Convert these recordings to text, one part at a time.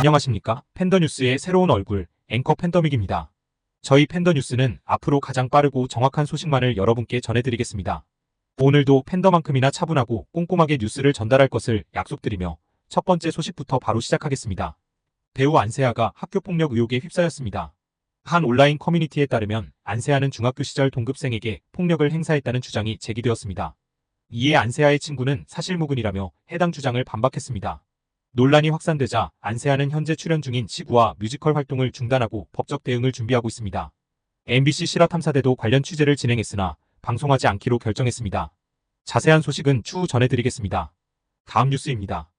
안녕하십니까. 팬더뉴스의 새로운 얼굴, 앵커 팬더믹입니다. 저희 팬더뉴스는 앞으로 가장 빠르고 정확한 소식만을 여러분께 전해드리겠습니다. 오늘도 팬더만큼이나 차분하고 꼼꼼하게 뉴스를 전달할 것을 약속드리며 첫 번째 소식부터 바로 시작하겠습니다. 배우 안세아가 학교폭력 의혹에 휩싸였습니다. 한 온라인 커뮤니티에 따르면 안세아는 중학교 시절 동급생에게 폭력을 행사했다는 주장이 제기되었습니다. 이에 안세아의 친구는 사실무근이라며 해당 주장을 반박했습니다. 논란이 확산되자 안세아는 현재 출연 중인 시구와 뮤지컬 활동을 중단하고 법적 대응을 준비하고 있습니다. MBC 실화탐사대도 관련 취재를 진행했으나 방송하지 않기로 결정했습니다. 자세한 소식은 추후 전해드리겠습니다. 다음 뉴스입니다.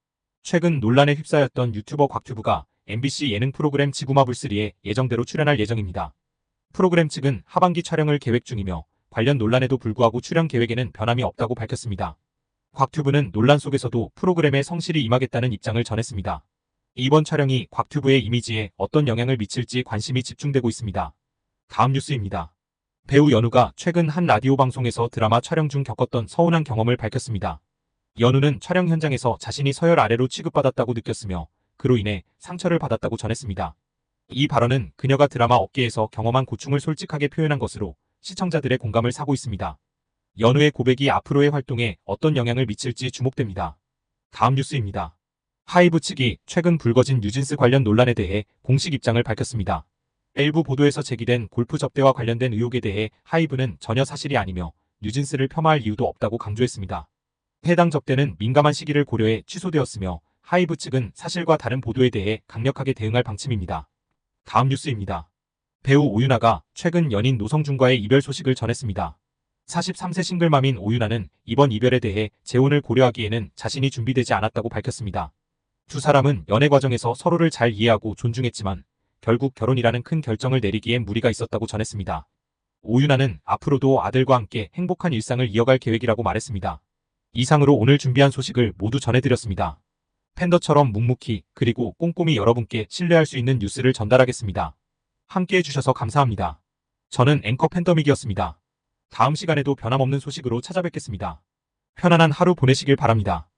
최근 논란에 휩싸였던 유튜버 곽튜브가 MBC 예능 프로그램 지구마블3에 예정대로 출연할 예정입니다. 프로그램 측은 하반기 촬영을 계획 중이며 관련 논란에도 불구하고 출연 계획에는 변함이 없다고 밝혔습니다. 곽튜브는 논란 속에서도 프로그램에 성실히 임하겠다는 입장을 전했습니다. 이번 촬영이 곽튜브의 이미지에 어떤 영향을 미칠지 관심이 집중되고 있습니다. 다음 뉴스입니다. 배우 연우가 최근 한 라디오 방송에서 드라마 촬영 중 겪었던 서운한 경험을 밝혔습니다. 연우는 촬영 현장에서 자신이 서열 아래로 취급받았다고 느꼈으며 그로 인해 상처를 받았다고 전했습니다. 이 발언은 그녀가 드라마 업계에서 경험한 고충을 솔직하게 표현한 것으로 시청자들의 공감을 사고 있습니다. 연우의 고백이 앞으로의 활동에 어떤 영향을 미칠지 주목됩니다. 다음 뉴스입니다. 하이브 측이 최근 불거진 뉴진스 관련 논란에 대해 공식 입장을 밝혔습니다. 일부 보도에서 제기된 골프 접대와 관련된 의혹에 대해 하이브는 전혀 사실이 아니며 뉴진스를 폄하할 이유도 없다고 강조했습니다. 해당 접대는 민감한 시기를 고려해 취소되었으며 하이브 측은 사실과 다른 보도에 대해 강력하게 대응할 방침입니다. 다음 뉴스입니다. 배우 오윤아가 최근 연인 노성준과의 이별 소식을 전했습니다. 43세 싱글맘인 오윤아는 이번 이별에 대해 재혼을 고려하기에는 자신이 준비되지 않았다고 밝혔습니다. 두 사람은 연애 과정에서 서로를 잘 이해하고 존중했지만 결국 결혼이라는 큰 결정을 내리기엔 무리가 있었다고 전했습니다. 오윤아는 앞으로도 아들과 함께 행복한 일상을 이어갈 계획이라고 말했습니다. 이상으로 오늘 준비한 소식을 모두 전해드렸습니다. 팬더처럼 묵묵히 그리고 꼼꼼히 여러분께 신뢰할 수 있는 뉴스를 전달하겠습니다. 함께 해 주셔서 감사합니다. 저는 앵커 팬더믹이었습니다. 다음 시간에도 변함없는 소식으로 찾아뵙겠습니다. 편안한 하루 보내시길 바랍니다.